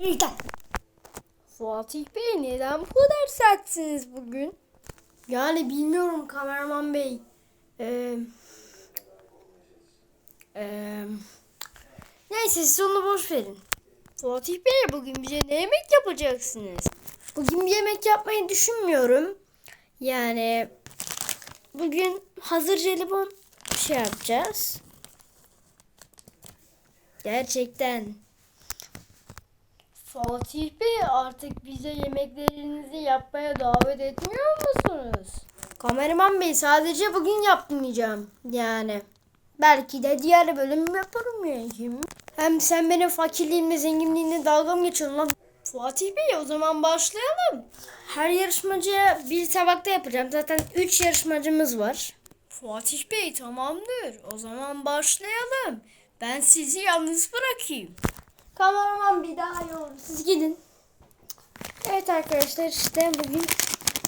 Neden? Fatih Bey neden bu kadar sertsiniz bugün? Yani bilmiyorum kameraman bey. Ee, ee, neyse siz onu boş verin. Fatih Bey bugün bize ne yemek yapacaksınız? Bugün bir yemek yapmayı düşünmüyorum. Yani bugün hazır jelibon şey yapacağız. Gerçekten. Fatih Bey artık bize yemeklerinizi yapmaya davet etmiyor musunuz? Kameraman Bey sadece bugün yapmayacağım yani. Belki de diğer bölüm yaparım yani. Hem sen benim fakirliğimle zenginliğimle dalga mı geçiyorsun lan? Fatih Bey o zaman başlayalım. Her yarışmacıya bir tabakta yapacağım. Zaten 3 yarışmacımız var. Fatih Bey tamamdır. O zaman başlayalım. Ben sizi yalnız bırakayım. Kameraman bir daha olur. Siz gidin. Evet arkadaşlar işte bugün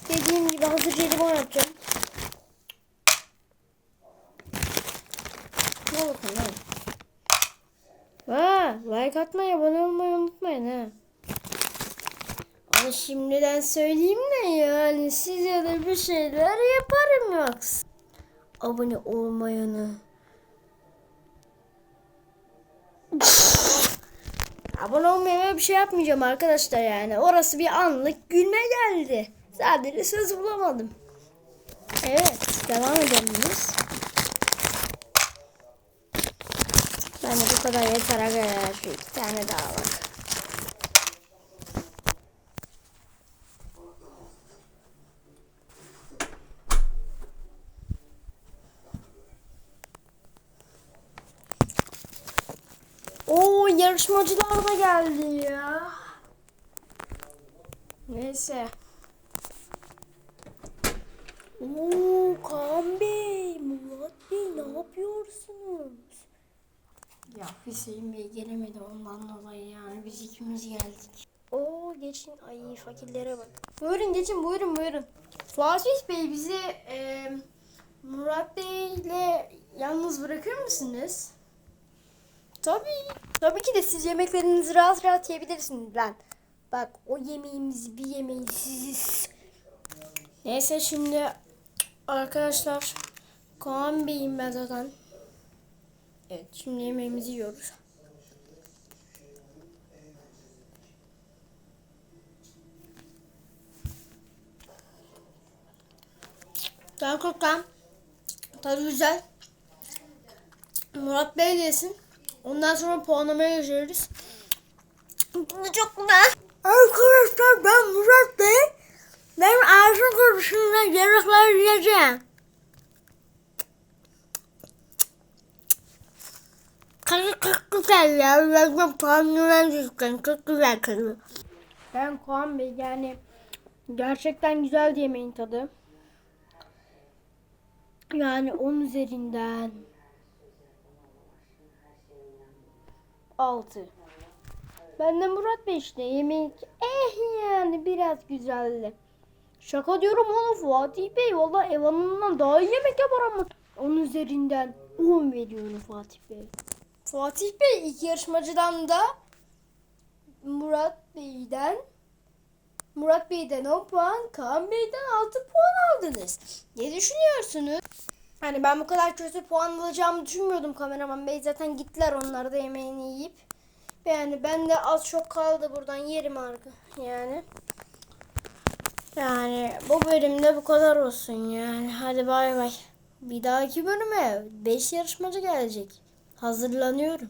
dediğim gibi hazır jelibon yapacağım. Ne bakın lan. Aa, like atmayı, abone olmayı unutmayın ha. Ama şimdiden söyleyeyim de yani size de bir şeyler yaparım yoksa. Abone olmayanı. Abone olmaya bir şey yapmayacağım arkadaşlar yani. Orası bir anlık gülme geldi. Sadece söz bulamadım. Evet. Devam edelim biz. Bence bu kadar yeter arkadaşlar. İki tane daha var. Oo yarışmacılar da geldi ya. Neyse. Oo Kaan Bey, Murat Bey ne yapıyorsunuz? Ya Hüseyin Bey gelemedi ondan dolayı yani biz ikimiz geldik. Oo geçin ay fakirlere bak. Buyurun geçin buyurun buyurun. Fatih Bey bizi e, Murat Bey ile yalnız bırakır mısınız? Tabii. Tabii ki de siz yemeklerinizi rahat rahat yiyebilirsiniz lan. Bak o yemeğimizi bir yemeği siz. Neyse şimdi arkadaşlar Kaan Bey'im ben zaten. Evet şimdi yemeğimizi yiyoruz. Korkma. Tadı güzel. Murat Bey de yesin. Ondan sonra puanlamaya geçeriz. Çok güzel. Arkadaşlar ben Murat Bey. Ben ağzım konusunda yemekler yiyeceğim. Kaşı çok güzel ya. Ben puanlamaya geçeceğim. Çok güzel kaşı. Ben Kaan Bey yani gerçekten güzel yemeğin tadı. Yani 10 üzerinden 6. Ben de Murat Bey işte yemek eh yani biraz güzeldi. Şaka diyorum oğlum Fatih Bey valla ev hanımından daha iyi yemek yapar ama. 10 üzerinden 10 veriyorum Fatih Bey. Fatih Bey ilk yarışmacıdan da Murat Bey'den Murat Bey'den 10 puan, Kaan Bey'den 6 puan aldınız. Ne düşünüyorsunuz? Hani ben bu kadar kötü puan alacağımı düşünmüyordum kameraman bey. Zaten gittiler onlar da yemeğini yiyip. Yani ben de az çok kaldı buradan yerim arka yani. Yani bu bölümde bu kadar olsun yani. Hadi bay bay. Bir dahaki bölüme 5 yarışmacı gelecek. Hazırlanıyorum.